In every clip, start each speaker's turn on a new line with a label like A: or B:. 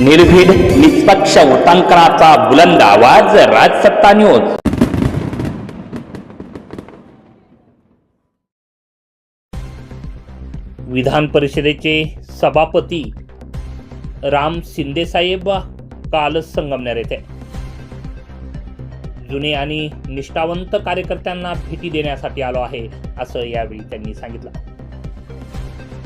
A: निर्भीड निष्पक्ष उटांकनाचा बुलंद आवाज राजसत्ता न्यूज. विधान परिषदेचे सभापती राम शिंदेसाहेब काल संगमनेर येथे. जुने आणि निष्ठावंत कार्यकर्त्यांना भेटी देण्यासाठी आलो आहे असं यावेळी त्यांनी सांगितलं.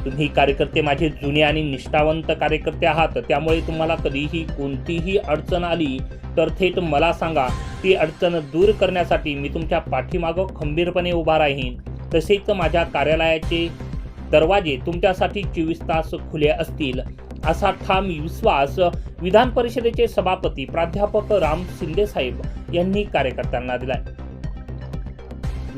A: तुम्ही कार्यकर्ते माझे जुने आणि निष्ठावंत कार्यकर्ते आहात. त्यामुळे तुम्हाला कधीही कोणतीही अडचण आली तर थेट मला सांगा. ती अडचण दूर करण्यासाठी मी तुमच्या पाठीमागं खंबीरपणे उभा राहीन. तसेच माझ्या कार्यालयाचे दरवाजे तुमच्यासाठी चोवीस तास खुले असतील. असा ठाम विश्वास विधान परिषदेचे सभापती प्राध्यापक राम शिंदे साहेब यांनी कार्यकर्त्यांना दिलाय.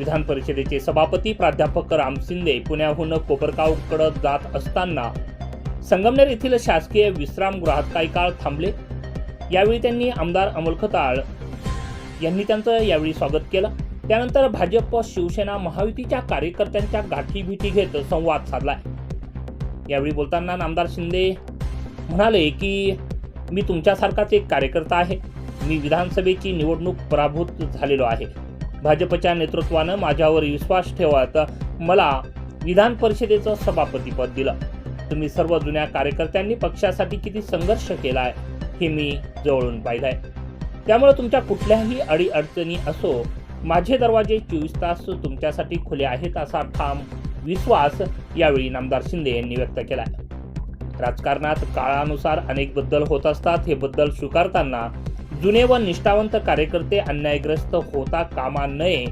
A: विधान परिषदेचे सभापती प्राध्यापक राम शिंदे पुण्याहून कोपरगावकडे जात असताना संगमनेर येथील शासकीय विश्रामगृहात काही काळ थांबले. यावेळी त्यांनी आमदार अमोल खताळ यांनी त्यांचं यावेळी स्वागत केलं. त्यानंतर भाजप शिवसेना महायुतीच्या कार्यकर्त्यांच्या गाठीभिटी घेत संवाद साधला. यावेळी बोलताना नामदार शिंदे म्हणाले की मी तुमच्यासारखाच एक कार्यकर्ता आहे. मी विधानसभेची निवडणूक पराभूत झालेलो आहे. भाजपच्या नेतृत्वानं माझ्यावर विश्वास ठेवत मला विधान परिषदेचं सभापतीपद दिलं. तुम्ही सर्व जुन्या कार्यकर्त्यांनी पक्षासाठी किती संघर्ष केला आहे हे मी जवळून पाहिलंय. त्यामुळे तुमच्या कुठल्याही अडीअडचणी असो माझे दरवाजे चोवीस तास तुमच्यासाठी खुले आहेत असा ठाम विश्वास यावेळी नामदार शिंदे यांनी व्यक्त केला राजकारणात काळानुसार अनेक बदल होत असतात हे बदल स्वीकारताना जुने व निष्ठावंत कार्यकर्ते अन्यायग्रस्त होता कामा नये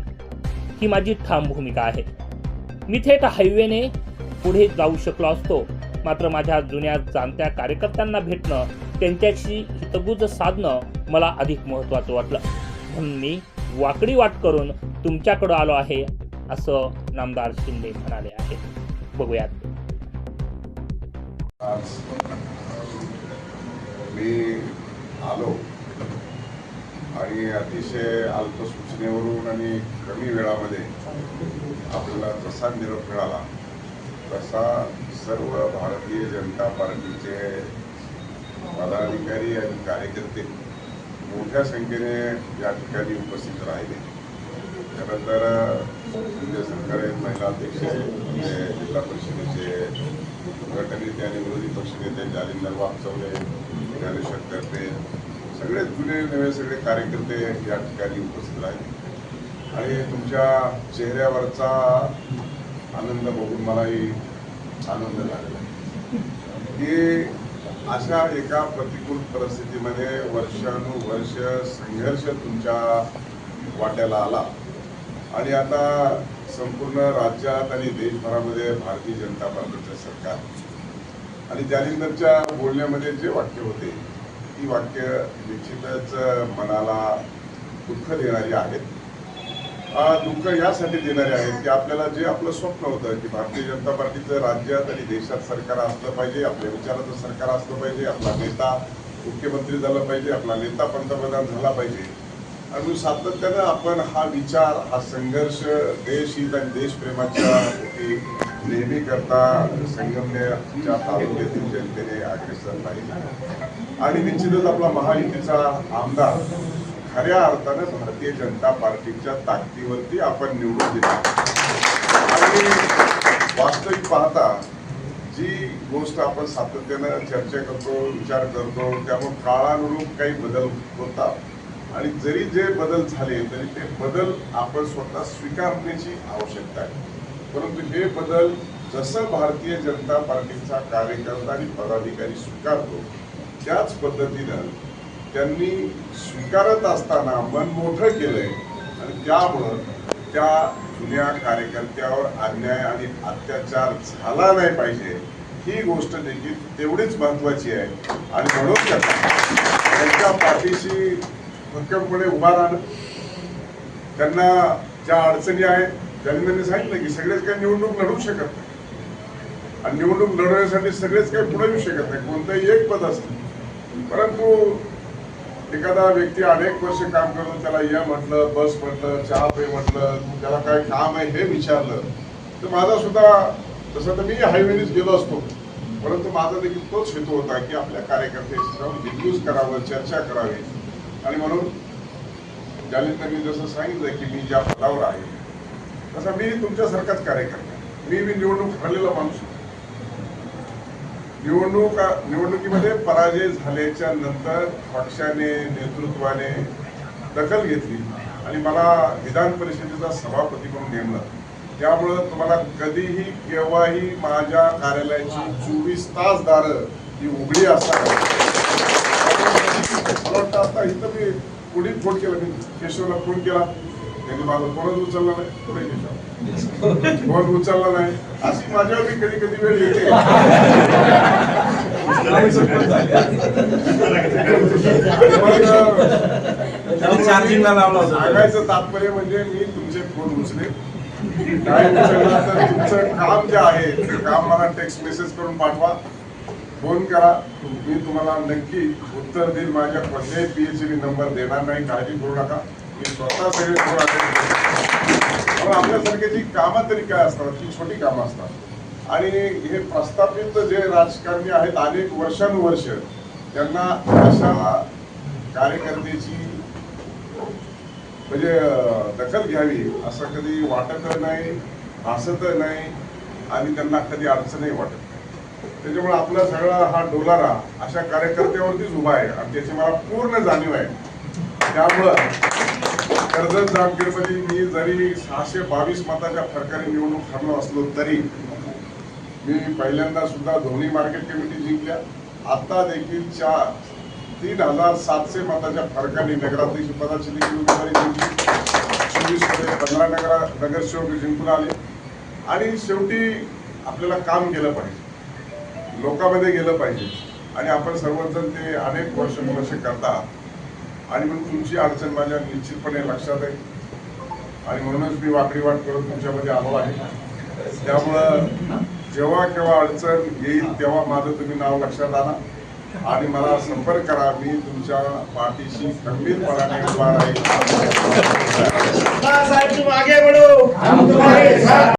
A: ही माझी ठाम भूमिका आहे. मी थेट हायवेने पुढे जाऊ शकलो असतो. मात्र माझ्या जुन्या जाणत्या कार्यकर्त्यांना भेटणं त्यांच्याशी हितगुज साधणं मला अधिक महत्त्वाचं वाटलं. म्हणून मी वाकडी वाट करून तुमच्याकडं आलो आहे असं नामदार शिंदे म्हणाले आहे. बघूयात.
B: मी आलो. आणि अतिशय अल्प सूचनेवरून आणि कमी वेळामध्ये आपल्याला जसा निरोप मिळाला. तसा सर्व भारतीय जनता पार्टीचे पदाधिकारी आणि कार्यकर्ते मोठ्या संख्येने या ठिकाणी उपस्थित राहिले. त्यानंतर संजय सरकार महिला अध्यक्ष जिल्हा परिषदेचे गटनेते आणि विरोधी पक्षनेते जालिंदर वागचौले ज्ञानेश्वर करते सगळे जुने नवे सगळे कार्यकर्ते या ठिकाणी उपस्थित आहेत. आणि तुमच्या चेहऱ्यावरचा आनंद बघून मलाही आनंद झालेला आहे. की अशा एका प्रतिकूल परिस्थितीमध्ये वर्षानुवर्ष संघर्ष तुमच्या वाट्याला आला. आणि आता संपूर्ण राज्यात आणि देशभरामध्ये भारतीय जनता पार्टीचं सरकार. आणि त्यानंतरच्या बोलण्यामध्ये जे वाक्य होते ती वाक्य निश्चितच मनाला दुःख देणारी आहेत. दुःख यासाठी देणारे आहेत की आपल्याला जे आपलं स्वप्न होतं की भारतीय जनता पार्टीचं राज्यात आणि देशात सरकार असलं पाहिजे आपल्या विचाराचं सरकार असलं पाहिजे आपला नेता मुख्यमंत्री झाला पाहिजे आपला नेता पंतप्रधान झाला पाहिजे. आणि सातत्यानं आपण हा विचार हा संघर्ष देश हित आणि देशप्रेमाच्या नेहमी करता संगमनेरच्या तालुक्यातील जनतेने अग्रेसर राहिले आणि निश्चितच आपला महायुतीचा आमदार खऱ्या अर्थानं भारतीय जनता पार्टीच्या ताकदीवरती आपण निवडून दिला. आणि वास्तविक पाहता जी गोष्ट आपण सातत्यानं चर्चा करतो विचार करतो त्यामुळे काळानुरूप काही बदल होतात. आणि जरी जे बदल झाले तरी ते बदल आपण स्वतः स्वीकारण्याची आवश्यकता आहे. परंतु हे बदल जसं भारतीय जनता पार्टीचा कार्यकर्ता आणि पदाधिकारी स्वीकारतो त्याच पद्धतीनं त्यांनी स्वीकारत असताना मन मोठं केलंय आणि त्यामुळं त्या जुन्या कार्यकर्त्यावर अन्याय आणि अत्याचार झाला नाही पाहिजे. ही गोष्ट देखील तेवढीच महत्वाची आहे. आणि म्हणून त्यांच्या पाठीशी भक्कमपणे उभा राहणं त्यांना ज्या अडचणी आहेत त्यांनी त्यांनी सांगितलं की सगळेच काही निवडणूक लढवू शकत नाही. आणि निवडणूक लढवण्यासाठी सगळेच काही पुढे येऊ शकत नाही. कोणतंही एक पद असतं. परंतु एखादा व्यक्ती अनेक वर्ष काम करतो त्याला या म्हटलं बस म्हटलं चहा पे म्हटलं त्याला काय काम आहे हे विचारलं तर माझा सुद्धा तसं तर मी हायवेनेच गेलो असतो. परंतु माझा देखील तोच हेतू होता की आपल्या कार्यकर्त्याशी जाऊन डिफ्यूज करावं चर्चा करावी. आणि म्हणून जालिंदरनी जसं सांगितलं की मी ज्या पदावर आहे तसा मी तुमच्यासारखाच कार्यकर्ता मी मी निवडणूक हरलेला माणूस निवडणूक निवडणुकीमध्ये पराजय झाल्याच्यानंतर पक्षाने नेतृत्वाने दखल घेतली आणि मला विधान परिषदेचा सभापती म्हणून नेमलं. त्यामुळं तुम्हाला कधीही केव्हाही माझ्या कार्यालयाची चोवीस तास दारं ही उघडी असतात. मला वाटतं आता इथं मी पुढील फोन केला मी केशवला फोन केला. त्यांनी माझा फोनच उचलला नाही. फोन उचलला नाही. अशी माझ्यावर बी कधी कधी वेळ येते. सांगायचं तात्पर्य म्हणजे मी तुमचे फोन उचले. काय उचलला तर तुमचं काम जे आहे ते काम मला टेक्स्ट मेसेज करून पाठवा. फोन करा. मी तुम्हाला नक्की उत्तर देईल माझ्या कोणत्याही पीएचडी नंबर देणार नाही. काळजी करू नका. मी स्वतः सगळे आपल्यासारख्याची कामं तरी काय असतात ती छोटी कामं असतात. आणि हे प्रस्थापित जे राजकारणी आहेत अनेक वर्षानुवर्ष त्यांना अशा कार्यकर्त्याची म्हणजे दखल घ्यावी असं कधी वाटत नाही भासत नाही आणि त्यांना कधी अडचणही वाटत. नाही त्याच्यामुळे आपला सगळा हा डोलारा अशा कार्यकर्त्यावरतीच उभा आहे आणि त्याची मला पूर्ण जाणीव आहे. त्यामुळं कर्जत जामखेडमध्ये मी जरी सहाशे बावीस मताच्या फरकाने निवडणूक हरलो असलो तरी मी पहिल्यांदा सुद्धा धोनी मार्केट कमिटी जिंकल्या. आता देखील चार तीन हजार सातशे मताच्या फरकाने नगराध्यक्ष पदाची देखील उमेदवारी जिंकली. चोवीसमध्ये पंधरा नगरा नगरसेवक जिंकून आले. आणि शेवटी आपल्याला काम केलं पाहिजे. लोकांमध्ये गेलं पाहिजे. आणि आपण सर्वजण ते अनेक वर्ष वर्ष करता आणि मग तुमची अडचण माझ्या निश्चितपणे लक्षात आहे. आणि म्हणूनच मी वाकडी वाट करत तुमच्यामध्ये आलो आहे. त्यामुळं जेव्हा केव्हा अडचण येईल तेव्हा माझं तुम्ही नाव लक्षात आणा. आणि मला संपर्क करा. मी तुमच्या पाठीशी खंबीरपणाने उभा राहील